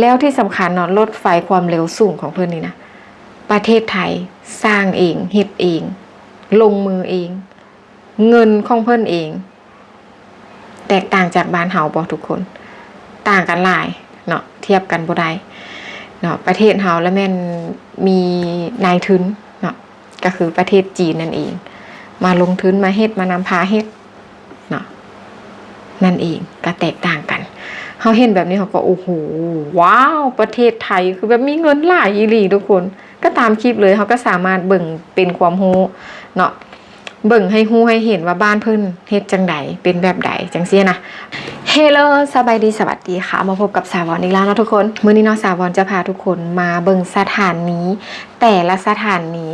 แล้วที่สำคัญเนาะรถไฟความเร็วสูงของเพื่อนนี่นะประเทศไทยสร้างเองเฮ็ดเอง ลงมือเอง เงินของเพื่อนเอง แตกต่างจากบ้านเฮาบ่ทุกคน ต่างกันหลายเนาะเทียบกันบ่ได้เนาะประเทศเฮาแล้วแม่นมีนายทุนเนาะก็คือประเทศจีนนั่นเอง มาลงทุนมาเฮ็ดมานำพาเฮ็ดเนาะนั่นเองก็แตกต่างกัน เฮาเห็นแบบนี้เขาก็โอ้โหว้าว ประเทศไทยคือแบบมีเงินหลายอีหลีทุกคน ก็ตามคลิปเลยเขาก็สามารถเบิ่งเป็นความรู้เนาะเบิ่งให้ฮู้ให้เห็นว่าบ้านเพิ่นเฮ็ดจังใดเป็นแบบใดจังซี่นะเฮลโลสบายดีสวัสดีค่ะ มาพบกับสาวอนอีกแล้วเนาะทุกคน มื้อนี้เนาะสาวอนจะพาทุกคนมาเบิ่งสถานนี้ แต่ละสถานนี้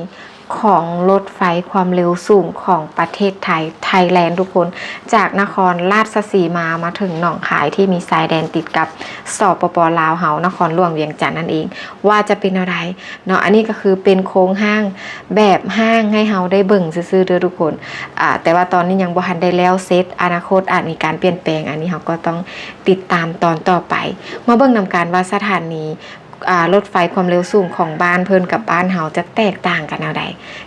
ของรถไฟความเร็วสูงของประเทศไทย ไทยแลนด์ทุกคน จากนครราชสีมามาถึงหนองคายที่มีสายแดนติดกับสปปลาวเฮานครหลวงเวียงจันทร์นั่นเอง ว่าจะเป็นอะไรเนาะอันนี้ก็คือเป็นโค้งห้างแบบห้างให้เฮาได้เบิ่งซื่อๆเด้อทุกคนอ่าแต่ว่าตอนนี้ยังบ่ทันได้แล้วเซตอนาคตอาจมีการเปลี่ยนแปลงอันนี้เฮาก็ต้องติดตามตอนต่อไป มาเบิ่งนำการว่าสถานี รถไฟความเร็วสูงของบ้านเพิ่นกับบ้านเฮาจะแตกต่างกันแนวใด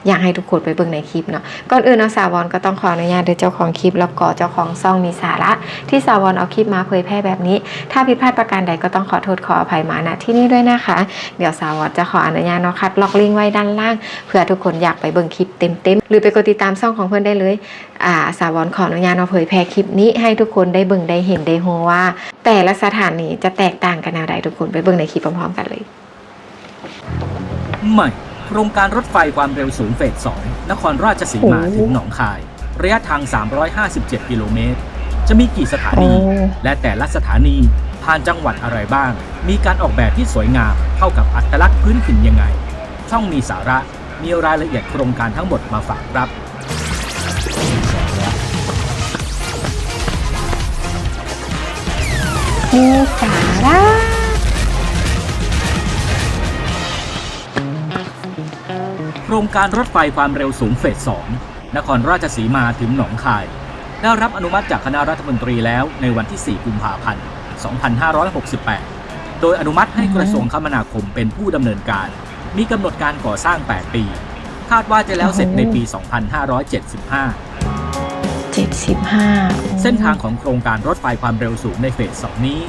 อยากให้ทุกคนไปเบิ่งในคลิปเนาะก่อนอื่นเนาะสาวอนก็ต้องขออนุญาตโดยเจ้าของคลิป แล้วก็เจ้าของซ่องมีสาระ ที่สาวอนเอาคลิปมาเผยแพร่แบบนี้ ถ้าผิดพลาดประการใดก็ต้องขอโทษขออภัยมาณที่นี่ด้วยนะคะ เดี๋ยวสาวอนจะขออนุญาตเนาะคัดล็อกลิงก์ไว้ด้านล่างเผื่อทุกคนอยากไปเบิ่งคลิปเต็มๆหรือไปกดติดตามช่องของเพื่อนได้เลยอ่าสาวอนขออนุญาตเอาเผยแพร่คลิปนี้ให้ทุกคนได้เบิ่งได้เห็นได้รู้ว่า แต่ละสถานีจะแตกต่างกันแนวใดทุกคนไปเบิ่งในคลิปพร้อมๆกันเลย ใหม่ โครงการรถไฟความเร็วสูงเฟส 2 นครราชสีมาโอ้ถึงหนองคาย ระยะทาง 357 กิโลเมตร จะมีกี่สถานี และแต่ละสถานีผ่านจังหวัดอะไรบ้าง มีการออกแบบที่สวยงามเข้ากับอัตลักษณ์พื้นถิ่นยังไง ช่องมีสาระ มีรายละเอียดโครงการทั้งหมดมาฝากครับมีสาระ ครงการรถไฟความเร็วสูงเฟส 2 นครราชสีมาถึงหนองคาย ได้รับอนุมัติจากคณะรัฐมนตรีแล้วในวันที่ 4 กุมภาพันธ์ 2568 โดยอนุมัติให้กระทรวงคมนาคมเป็นผู้ดำเนินการ มีกำหนดการก่อสร้าง 8 ปี คาดว่าจะแล้วเสร็จในปี 2575เจ็ดสิบห้าเส้นทางของโครงการรถไฟความเร็วสูงในเฟส 2 นี้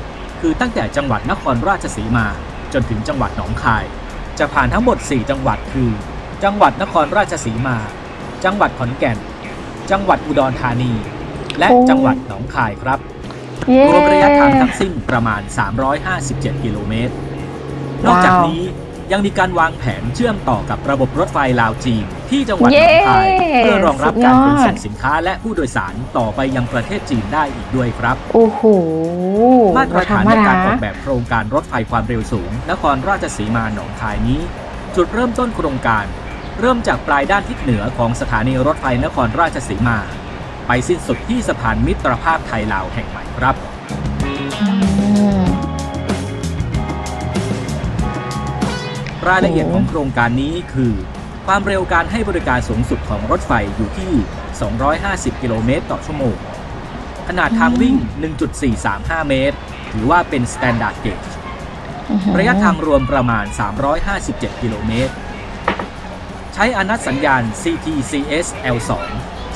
คือตั้งแต่จังหวัดนครราชสีมาจนถึงจังหวัดหนองคาย จะผ่านทั้งหมด 4 จังหวัดคือ จังหวัดนครราชสีมา จังหวัดขอนแก่น จังหวัดอุดรธานี และจังหวัดหนองคายครับ เย้ รวมระยะทางทั้งสิ้นประมาณ 357 กิโลเมตร นอกจากนี้ยังมีการวางแผนเชื่อมต่อกับระบบรถไฟลาวจีน ที่จังหวัดหนองคาย เพื่อรองรับการขนส่งสินค้าและผู้โดยสารต่อไปยังประเทศจีนได้อีกด้วยครับ โอ้โหมาตรฐานบ่ในธมการดออกแบบโครงการรถไฟความเร็วสูง นครราชสีมาหนองคายนี้ จุดเริ่มต้นโครงการ เริ่มจากปลายด้านทิศเหนือของสถานีรถไฟนครราชสีมา ไปสิ้นสุดที่สะพานมิตรภาพไทยลาวแห่งใหม่ครับรายละเอียดของโครงการนี้คือ ความเร็วการให้บริการสูงสุดของรถไฟอยู่ที่ 250 กิโลเมตรต่อชั่วโมง ขนาดทางวิ่ง 1.435 เมตร ถือว่าเป็น Standard Gauge ระยะทางรวมประมาณ 357 กิโลเมตร ช้อนัตสัญญาณ CTCS L2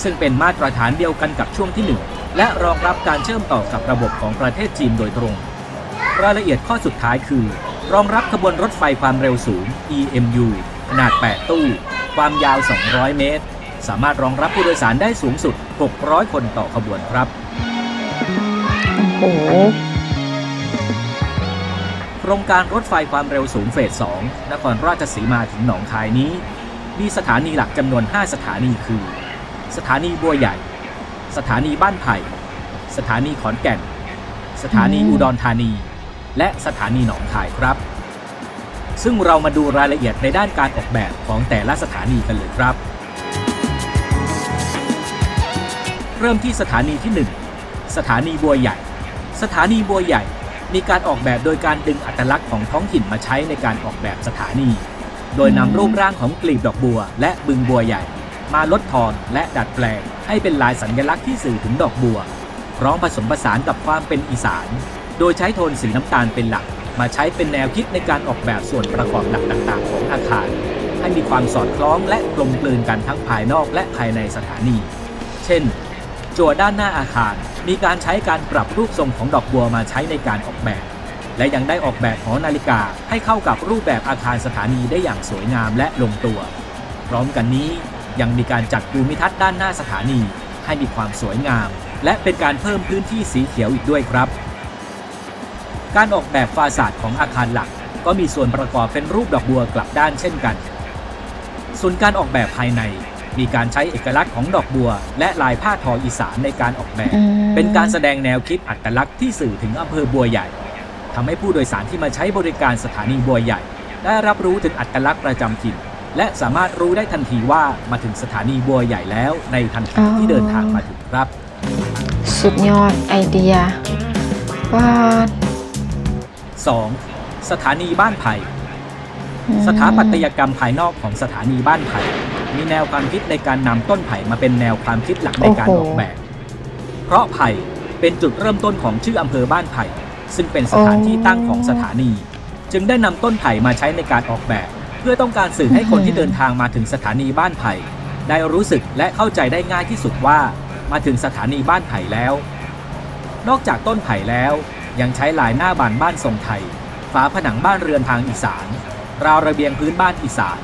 ซึ่งเป็นมาตรฐานเดียวกันกับช่วงที่ 1 และรองรับการเชื่อมต่อกับระบบของประเทศจีนโดยตรง รายละเอียดข้อสุดท้ายคือ รองรับขบวนรถไฟความเร็วสูง EMU ขนาด 8 ตู้ ความยาว 200 เมตร สามารถรองรับผู้โดยสารได้สูงสุด 600 คนต่อขบวนครับโอ้โหโครงการรถไฟความเร็วสูงเฟส 2 นครราชสีมาถึงหนองคายนี้ มีสถานีหลักจำนวน 5 สถานีคือ สถานีบัวใหญ่ สถานีบ้านไผ่ สถานีขอนแก่น สถานีอุดรธานี และสถานีหนองคายครับ ซึ่งเรามาดูรายละเอียดในด้านการออกแบบของแต่ละสถานีกันเลยครับ เริ่มที่สถานีที่ 1 สถานีบัวใหญ่ สถานีบัวใหญ่มีการออกแบบโดยการดึงอัตลักษณ์ของท้องถิ่นมาใช้ในการออกแบบสถานี โดยนำรูปร่างของกลีบดอกบัว และบึงบัวใหญ่ มาลดทอนและดัดแปลง ให้เป็นลายสัญลักษณ์ที่สื่อถึงดอกบัว พร้อมผสมผสานกับความเป็นอีสาน โดยใช้โทนสีน้ำตาลเป็นหลัก มาใช้เป็นแนวคิดในการออกแบบส่วนประกอบหลักต่างๆ ของอาคาร ให้มีความสอดคล้องและกลมกลืนกันทั้งภายนอกและภายในสถานี เช่น จั่วด้านหน้าอาคาร มีการใช้การปรับรูปทรงของดอกบัวมาใช้ในการออกแบบ และยังได้ออกแบบหอนาฬิกาให้เข้ากับรูปแบบอาคารสถานีได้อย่างสวยงามและลงตัว พร้อมกันนี้ยังมีการจัดภูมิทัศน์ด้านหน้าสถานี ให้มีความสวยงาม และเป็นการเพิ่มพื้นที่สีเขียวอีกด้วยครับ การออกแบบฟาสาดของอาคารหลัก ก็มีส่วนประกอบเป็นรูปดอกบัวกลับด้านเช่นกัน ส่วนการออกแบบภายในมีการใช้เอกลักษณ์ของดอกบัว และลายผ้าทออีสานในการออกแบบอืมเป็นการแสดงแนวคิดอัตลักษณ์ที่สื่อถึงอำเภอบัวใหญ่ ทำให้ผู้โดยสารที่มาใช้บริการสถานีบัวใหญ่ ได้รับรู้ถึงอัตลักษณ์ประจำถิ่น และสามารถรู้ได้ทันทีว่ามาถึงสถานีบัวใหญ่แล้วในทันทีที่เดินทางมาถึงครับ สุดยอดไอเดียว่า 2. สถานีบ้านไผ่อืมสถาปัตยกรรมภายนอกของสถานีบ้านไผ่มีแนวความคิดในการนำต้นไผ่มาเป็นแนวความคิดหลักในการออกแบบ เพราะไผ่เป็นจุดเริ่มต้นของชื่ออำเภอบ้านไผ่ ซึ่งเป็นสถานที่ตั้งของสถานี จึงได้นำต้นไผ่มาใช้ในการออกแบบ เพื่อต้องการสื่อให้คนที่เดินทางมาถึงสถานีบ้านไผ่ได้รู้สึกและเข้าใจได้ง่ายที่สุดว่ามาถึงสถานีบ้านไผ่แล้ว นอกจากต้นไผ่แล้ว ยังใช้ลายหน้าบานบ้านทรงไทย ฝาผนังบ้านเรือนทางอีสาน ราวระเบียงพื้นบ้านอีสาน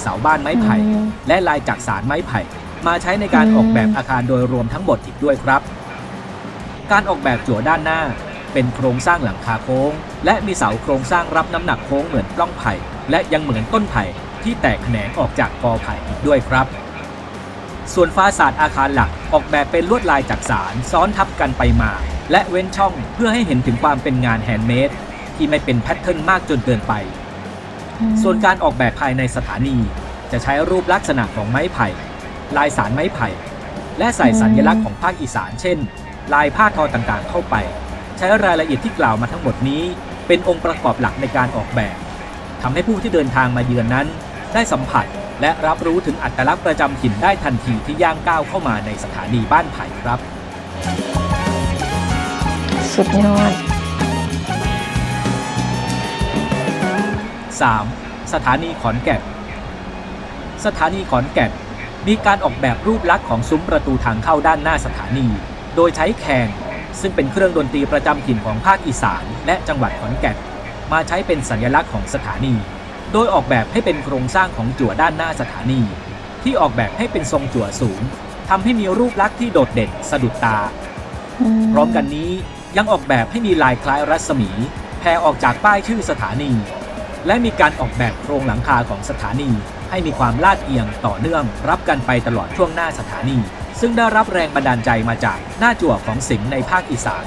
เสาบ้านไม้ไผ่อืมและลายจักสารไม้ไผ่ มาใช้ในการอืมออกแบบอาคารโดยรวมทั้งหมดอีกด้วยครับ การออกแบบจั่วด้านหน้า เป็นโครงสร้างหลังคาโค้ง และมีเสาโครงสร้างรับน้ำหนักโค้งเหมือนปล้องไผ่ และยังเหมือนต้นไผ่ที่แตกแขนงออกจากกอไผ่อีกด้วยครับ ส่วนฟาสาดอาคารหลักออกแบบเป็นลวดลายจักสารซ้อนทับกันไปมา และเว้นช่องเพื่อให้เห็นถึงความเป็นงานแฮนด์เมดที่ไม่เป็นแพทเทิร์นมากจนเกินไป ส่วนการออกแบบภายในสถานี จะใช้รูปลักษณะของไม้ไผ่ ลายสารไม้ไผ่ และใส่สัญลักษณ์ของภาคอีสานเช่น ลายผ้าทอต่างๆเข้าไป ช้รายละเอียดที่กล่าวมาทั้งหมดนี้ เป็นองค์ประกอบหลักในการออกแบบทำให้ผู้ที่เดินทางมาเยือนนั้น ได้สัมผัสและรับรู้ถึงอัตลักษณ์ประจำถิ่นได้ทันทีที่ย่างก้าวเข้ามาในสถานีบ้านไผ่ครับ สุดยอด 3. สถานีขอนแก่นสถานีขอนแก่นมีการออกแบบรูปลักษณ์ของซุ้มประตูทางเข้าด้านหน้าสถานี โดยใช้แคน ซึ่งเป็นเครื่องดนตรีประจำถิ่นของภาคอีสาน และจังหวัดขอนแก่นมาใช้เป็นสัญลักษณ์ของสถานี โดยออกแบบให้เป็นโครงสร้างของจั่วด้านหน้าสถานี ที่ออกแบบให้เป็นทรงจั่วสูงทำให้มีรูปลักษณ์ที่โดดเด่นสะดุดตา พร้อมกันนี้ยังออกแบบให้มีลายคล้ายรัศมีแผ่ออกจากป้ายชื่อสถานี และมีการออกแบบโครงหลังคาของสถานี ให้มีความลาดเอียงต่อเนื่องรับกันไปตลอดช่วงหน้าสถานี ซึ่งได้รับแรงบันดาลใจมาจากหน้าจั่วของสิงห์ในภาคอีสาน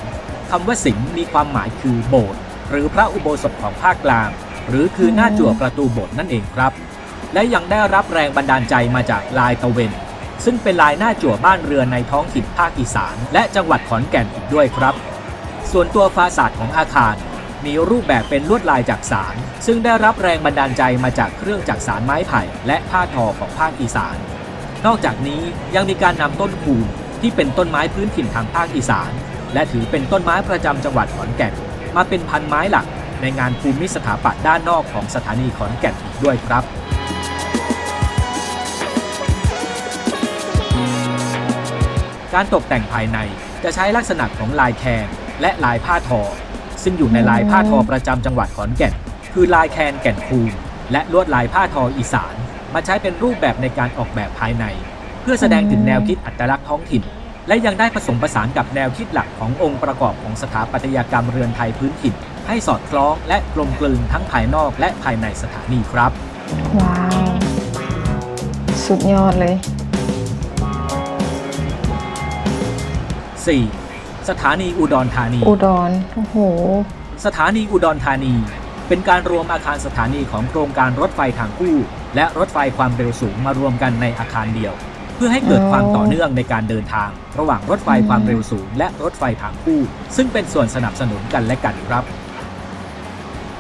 คำว่าสิงห์มีความหมายคือโบสถ์หรือพระอุโบสถของภาคกลาง หรือคือหน้าจั่วประตูโบสถ์นั่นเองครับ และยังได้รับแรงบันดาลใจมาจากลายตะเวน ซึ่งเป็นลายหน้าจั่วบ้านเรือนในท้องถิ่นภาคอีสาน และจังหวัดขอนแก่นอีกด้วยครับ ส่วนตัวฟาสาดของอาคาร มีรูปแบบเป็นลวดลายจักสาร ซึ่งได้รับแรงบันดาลใจมาจากเครื่องจักสารไม้ไผ่ และผ้าทอของภาคอีสาน นอกจากนี้ยังมีการนำต้นคูนที่เป็นต้นไม้พื้นถิ่นทางภาคอีสาน และถือเป็นต้นไม้ประจำจังหวัดขอนแก่น มาเป็นพันไม้หลักในงานภูมิสถาปัตย์ด้านนอกของสถานีขอนแก่นอีกด้วยครับการตกแต่งภายในจะใช้ลักษณะของลายแคนและลายผ้าทอ ซึ่งอยู่ในลายผ้าทอประจำจังหวัดขอนแก่น คือลายแคนแก่นคูนและลวดลายผ้าทออีสาน มาใช้เป็นรูปแบบในการออกแบบภายใน เพื่อแสดงถึงแนวคิดอัตลักษณ์ท้องถิ่น และยังได้ผสมผสานกับแนวคิดหลักขององค์ประกอบของสถาปัตยกรรมเรือนไทยพื้นถิ่น ให้สอดคล้องและกลมกลืนทั้งภายนอกและภายในสถานีครับ ว้าว สุดยอดเลย 4. สถานีอุดรธานี อุดร โอ้โห สถานีอุดรธานี เป็นการรวมอาคารสถานีของโครงการรถไฟทางคู่ และรถไฟความเร็วสูงมารวมกันในอาคารเดียว เพื่อให้เกิดความต่อเนื่องในการเดินทาง ระหว่างรถไฟความเร็วสูง และรถไฟทางคู่ ซึ่งเป็นส่วนสนับสนุนกันและกันครับ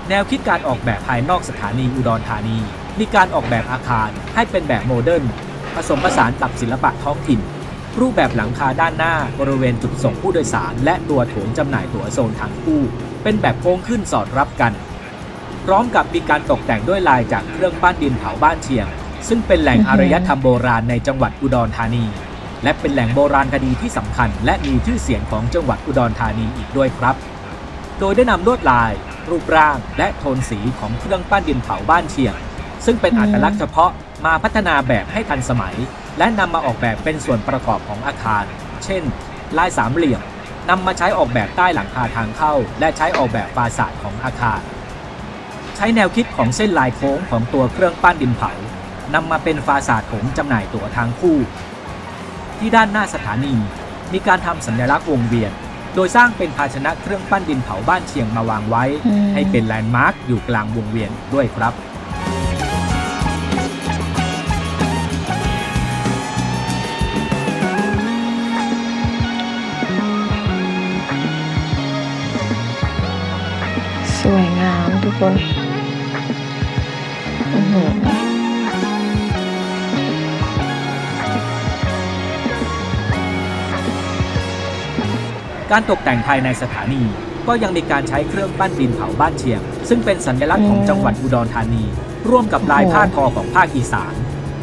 แนวคิดการออกแบบภายนอกสถานีอุดรธานี มีการออกแบบอาคารให้เป็นแบบโมเดิร์นผสมผสานกับศิลปะท้องถิ่น รูปแบบหลังคาด้านหน้าบริเวณจุดส่งผู้โดยสาร และตัวโถงจำหน่ายตั๋วโซนทางคู่ เป็นแบบโค้งขึ้นสอดรับกัน พร้อมกับมีการตกแต่งด้วยลายจากเครื่องปั้นดินเผาบ้านเชียง ซึ่งเป็นแหล่งอารยธรรมโบราณในจังหวัดอุดรธานี และเป็นแหล่งโบราณคดีที่สำคัญ และมีชื่อเสียงของจังหวัดอุดรธานีอีกด้วยครับ โดยได้นำลวดลาย รูปร่าง และโทนสีของเครื่องปั้นดินเผาบ้านเชียง ซึ่งเป็นอัตลักษณ์เฉพาะมาพัฒนาแบบให้ทันสมัย และนำมาออกแบบเป็นส่วนประกอบของอาคาร เช่น ลายสามเหลี่ยมนำมาใช้ออกแบบใต้หลังคาทางเข้า และใช้ออกแบบฟาสาดของอาคาร ใช้แนวคิดของเส้นลายโค้งของตัวเครื่องปั้นดินเผานำมาเป็นฟาสาดของจำหน่ายตั๋วทางคู่ ที่ด้านหน้าสถานีมีการทำสัญลักษณ์วงเวียน โดยสร้างเป็นภาชนะเครื่องปั้นดินเผาบ้านเชียงมาวางไว้อืมให้เป็นแลนด์มาร์คอยู่กลางวงเวียนด้วยครับสวยงามทุกคน การตกแต่งภายในสถานี ก็ยังมีการใช้เครื่องปั้นดินเผาบ้านเชียง ซึ่งเป็นสัญลักษณ์ของจังหวัดอุดรธานี ร่วมกับลายผ้าทอของภาคอีสาน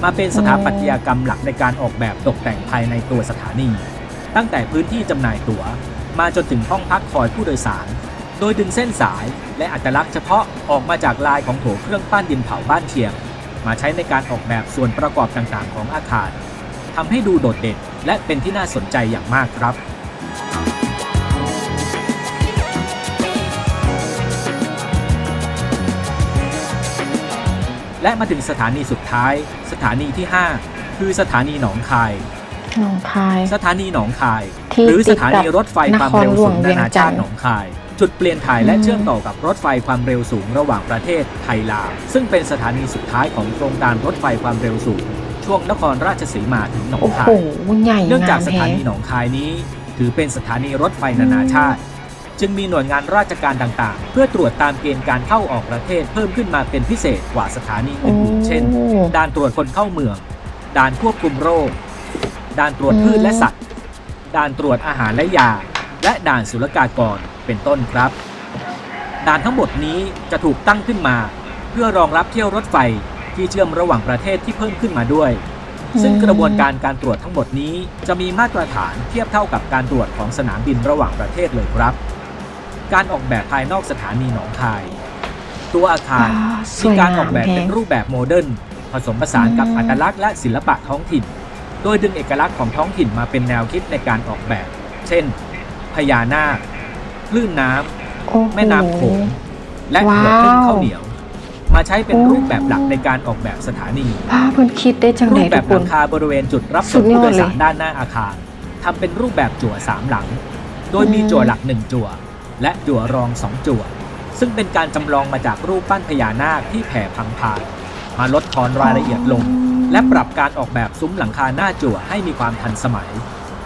มาเป็นสถาปัตยกรรมหลักในการออกแบบตกแต่งภายในตัวสถานี ตั้งแต่พื้นที่จำหน่ายตั๋ว มาจนถึงห้องพักคอยผู้โดยสาร โดยดึงเส้นสายและอัตลักษณ์เฉพาะออกมาจากลายของโถเครื่องปั้นดินเผาบ้านเชียง มาใช้ในการออกแบบส่วนประกอบต่างๆ ของอาคารทำให้ดูโดดเด่นและเป็นที่น่าสนใจอย่างมากครับ และมาถึงสถานีสุดท้าย สถานีที่ 5 คือสถานีหนองคาย หนองคาย สถานีหนองคายที่หรือติสดถากับนีรถไฟความเร็วสูงนครหลวงเวีนายงนาจัชานทติร์หนองคาย จุดเปลี่ยนถ่ายและอืมเชื่อมต่อกับรถไฟความเร็วสูงระหว่างประเทศไทยลาวซึ่งเป็นสถานีสุดท้ายของโครงการรถไฟความเร็วสูง ช่วงนครราชสีมาถึงหนองโอ้คาโหยใหญ่เนื่องจากงมสแฮถานีหนองคายนี้ ถือเป็นสถานีรถไฟนานาชาติ จึงมีหน่วยงานราชการต่างๆ เพื่อตรวจตามเกณฑ์การเข้าออกประเทศเพิ่มขึ้นมาเป็นพิเศษกว่าสถานีอื่นๆเช่นโอ้ด่านตรวจคนเข้าเมือง ด่านควบคุมโรค ด่านตรวจพืชและสัตว์ ด่านตรวจอาหารและยา และด่านศุลกากร เป็นต้นครับ ด่านทั้งหมดนี้จะถูกตั้งขึ้นมา เพื่อรองรับเที่ยวรถไฟที่เชื่อมระหว่างประเทศที่เพิ่มขึ้นมาด้วยซึ่งกระบวนการการตรวจทั้งหมดนี้จะมีมาตรฐานเทียบเท่ากับการตรวจของสนามบินระหว่างประเทศเลยครับ การออกแบบภายนอกสถานีหนองคาย ตัวอาคารอ่าสมีวยการงามออกแบบแฮเป็นงรูปแบบโมเดิร์นผสมผสานกับอืมอัตลักษณ์และศิลปะท้องถิ่น โดยดึงเอกลักษณ์ของท้องถิ่นมาเป็นแนวคิดในการออกแบบ เช่น พญานาคคลื่นน้ำโอ้โหแม่น้ำโขงและหัวว้าวพึ่งข้าวเหนียว มาใช้เป็นโอ้รูปแบบหลักในการออกแบบสถานีพาเพิ่นคิดได้จังรูไดปแบทุบกหคลันงคาบริเวณจุดรับสุส่งดยอดผู้โดยสารเลยด้านหน้าอาคารทำเป็นรูปแบบจั่วสามหลัง โดยมีอืมจั่วหลักหนึ่งจั่ว และจั่วรองสองจั่ว ซึ่งเป็นการจำลองมาจากรูปปั้นพญานาคที่แผ่พังพานมาลดทอนรายละเอียดลง และปรับการออกแบบซุ้มหลังคาหน้าจั่วให้มีความทันสมัย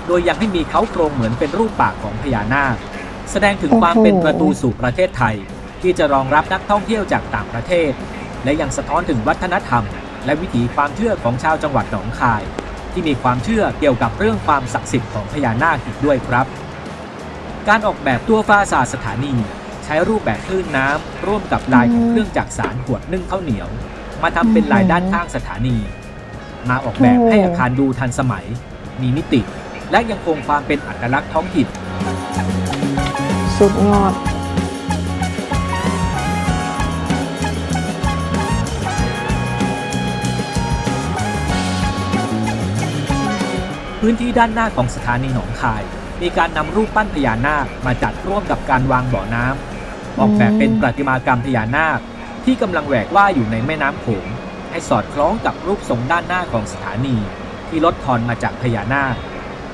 โดยยังให้มีเขาโครงเหมือนเป็นรูปปากของพญานาค แสดงถึงความเป็นประตูสู่ประเทศไทย ที่จะรองรับนักท่องเที่ยวจากต่างประเทศ และยังสะท้อนถึงวัฒนธรรม และวิถีความเชื่อของชาวจังหวัดหนองคาย ที่มีความเชื่อเกี่ยวกับเรื่องความศักดิ์สิทธิ์ของพญานาคอีกด้วยครับ การออกแบบตัวฟ้าสาสถานี ใช้รูปแบบคลื่นน้ำร่วมกับลายของเครื่องจักรสารขวดนึ่งข้าวเหนียว มาทำเป็นลายด้านข้างสถานี มาออกแบบให้อาคารดูทันสมัย มีมิติ และยังคงความเป็นอัตลักษณ์ท้องถิ่นสุดยอดพื้นที่ด้านหน้าของสถานีหนองคาย มีการนำรูปปั้นพญานาคมาจัดร่วมกับการวางบ่อน้ำออกแบบเป็นประติมากรรมพญานาค ที่กำลังแหวกว่ายอยู่ในแม่น้ำโขงให้สอดคล้องกับรูปทรงด้านหน้าของสถานี ที่ลดทอนมาจากพญานาค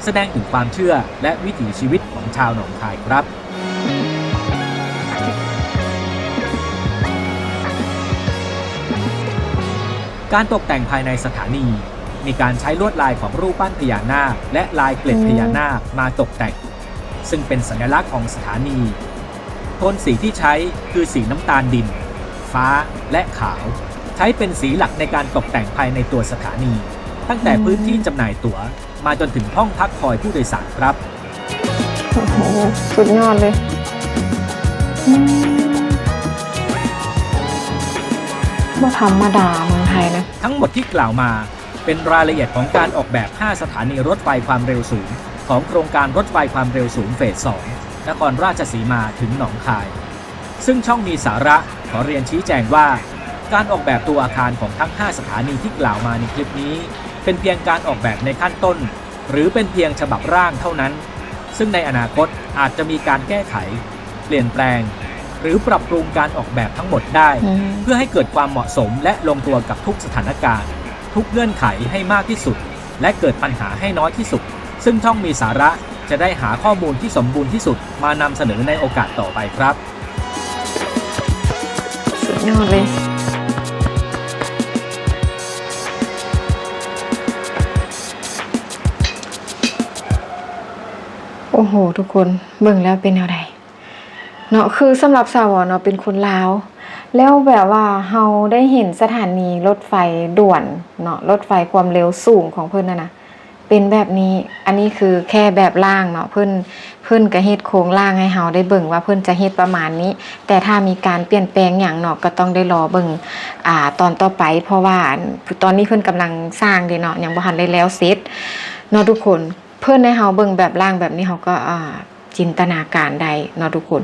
แสดงถึงความเชื่อและวิถีชีวิตของชาวหนองคายครับการตกแต่งภายในสถานี มีการใช้ลวดลายของรูปปั้นพญานาคและลายเกล็ดพญานาคมาตกแต่ง ซึ่งเป็นสัญลักษณ์ของสถานีโทนสีที่ใช้คือสีน้ำตาลดิน ฟ้าและขาว ใช้เป็นสีหลักในการตกแต่งภายในตัวสถานี ตั้งแต่พื้นที่จำหน่ายตั๋ว มาจนถึงห้องพักคอยผู้โดยสารครับโอ้โหสุดยอดเลยอืมบ่ธรรมดาเมืองไทยนะ ทั้งหมดที่กล่าวมา เป็นรายละเอียดของการออกแบบ 5 สถานีรถไฟความเร็วสูง ของโครงการรถไฟความเร็วสูงเฟส 2 นครราชสีมาถึงหนองคาย ซึ่งช่องมีสาระขอเรียนชี้แจงว่า การออกแบบตัวอาคารของทั้ง 5 สถานีที่กล่าวมาในคลิปนี้ เป็นเพียงการออกแบบในขั้นต้น หรือเป็นเพียงฉบับร่างเท่านั้น ซึ่งในอนาคตอาจจะมีการแก้ไข เปลี่ยนแปลง หรือปรับปรุงการออกแบบทั้งหมดได้อืมเพื่อให้เกิดความเหมาะสมและลงตัวกับทุกสถานการณ์ ทุกเงื่อนไขให้มากที่สุด และเกิดปัญหาให้น้อยที่สุด ซึ่งช่องมีสาระจะได้หาข้อมูลที่สมบูรณ์ที่สุดมานำเสนอในโอกาสต่อไปครับ สุดยอดเลยโอ้โห ทุกคนเบิ่งแล้วเป็นแนวใดเนาะคือสำหรับสาวเนาะเป็นคนลาว แล้วแบบว่าเฮาได้เห็นสถานีรถไฟด่วนเนาะรถไฟความเร็วสูงของเพิ่นน่ะนะเป็นแบบนี้อันนี้คือแค่แบบล่างเนาะเพิ่นเพิ่นก็เฮ็ดโครงล่างให้เฮาได้เบิ่งว่าเพิ่นจะเฮ็ดประมาณนี้ แต่ถ้ามีการเปลี่ยนแปลงอย่างเนาะก็ต้องได้รอเบิ่งอ่าตอนต่อไป เพราะว่าตอนนี้เพิ่นกำลังสร้างเด้เนาะยังบ่ทันได้แล้วเสร็จเนาะทุกคนเพิ่นให้เฮาเบิ่งแบบล่างแบบนี้เฮาก็อ่าจินตนาการได้เนาะทุกคน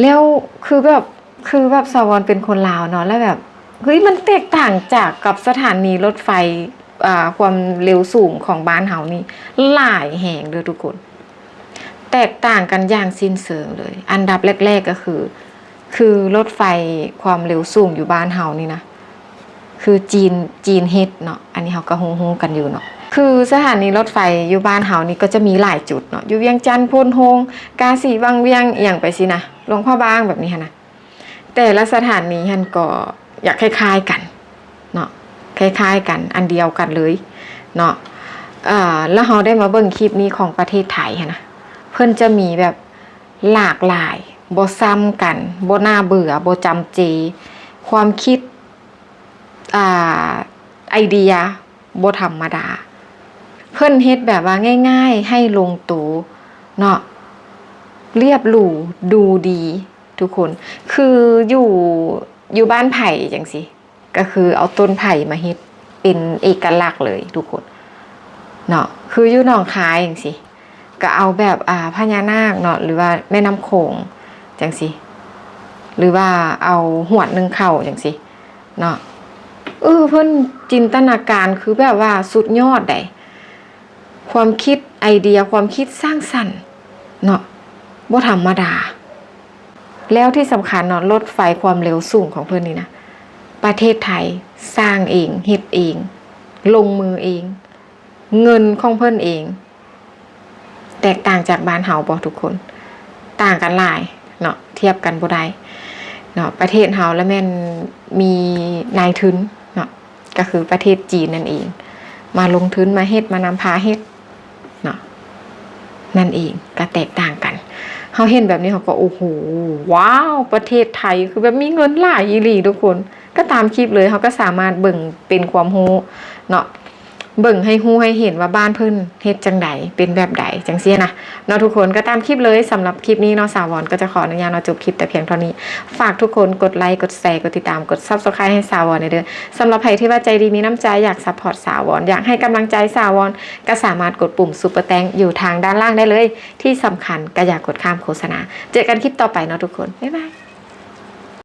แล้วคือแบบ คือแบบสวรเป็นคนลาวเนาะแล้วแบบเฮ้ยมันแตกต่างจากกับสถานีรถไฟอ่าความเร็วสูงของบ้านเฮานี่หลายแห่งเลยทุกคน แตกต่างกันอย่างสิ้นเชิงเลย อันดับแรก ๆก็คือ คือรถไฟความเร็วสูงอยู่บ้านเฮานี่นะคือจีนจีนเฮ็ดเนาะอันนี้เฮาก็ฮู้ๆกันอยู่เนาะคือสถานีรถไฟอยู่บ้านเฮานี่ก็จะมีหลายจุดเนาะอยู่เวียงจันทน์โพนโฮงกาสีบางเวียงอย่างไปสินะหลวงพ่อบางแบบนี้นะ แต่ละสถานีหันก็อยากคล้ายๆกันเนาะคล้ายๆกันอันเดียวกันเลยเนาะแล้วเราได้มาเบิ่งคลิปนี้ของประเทศไทยนะเพิ่อนจะมีแบบหลากหลายบซ้ำกันบน่าเบื่อบจำเจ ความคิดอไอเดียบธรรมดา เพิ่อนเฮ็ดแบบว่าง่าย ๆ ให้ลงตัวเนาะเรียบหรูดูดี ทุกคน คืออยู่อยู่บ้านไผ่จังสิก็คือเอาต้นไผ่มาเฮ็ดเป็นเอกลักษณ์เลยทุกคนเนาะคืออยู่หนองคายจังสิก็เอาแบบอ่าพญานาคเนาะหรือว่าแม่น้ำโขงจังสิหรือว่าเอาหวดหนึ่งเข่าจังสิเนาะเออเพิ่นจินตนาการคือแบบว่าสุดยอดได้ความคิดไอเดียความคิดสร้างสรรค์เนาะบ่ธรรมดา แล้วที่สำคัญเนาะรถไฟความเร็วสูงของเพิ่อนนี่นะประเทศไทยสร้างเองเฮ็ดเอง ลงมือเอง เงินของเพิ่อนเอง แตกต่างจากบ้านเฮาบ่ทุกคน ต่างกันหลายเนาะเทียบกันบ่ได้เนาะประเทศเฮาแล้วแม่นมีนายทุนเนาะก็คือประเทศจีนนั่นเอง มาลงทุนมาเฮ็ดมานำพาเฮ็ดเนาะนั่นเองก็แตกต่างกัน เขาเห็นแบบนี้เขาก็โอ้โหว้าว ประเทศไทยคือแบบมีเงินหลายอีหลีทุกคน ก็ตามคลิปเลยเขาก็สามารถเบิ่งเป็นความรู้เนาะ เบิ่งให้ฮู้ให้เห็นว่าบ้านเพิ่นเฮ็ดจังใดเป็นแบบใดจังซี่นะเนาะทุกคนก็ตามคลิปเลยสำหรับคลิปนี้เนาะสาววอนก็จะขออนุญาตเนาะจบคลิปแต่เพียงเท่านี้ ฝากทุกคนกดไลค์กดแชร์กดติดตามกด Subscribe ให้สาววอนเด้อสำหรับใครที่ว่าใจดีมีน้ำใจอยากซัพพอร์ตสาววอนอยากให้กำลังใจสาววอนก็สามารถกดปุ่มซุปเปอร์แตงอยู่ทางด้านล่างได้เลย ที่สำคัญก็อย่ากกดข้ามโฆษณา เจอกันคลิปต่อไปเนาะทุกคนบ๊ายบาย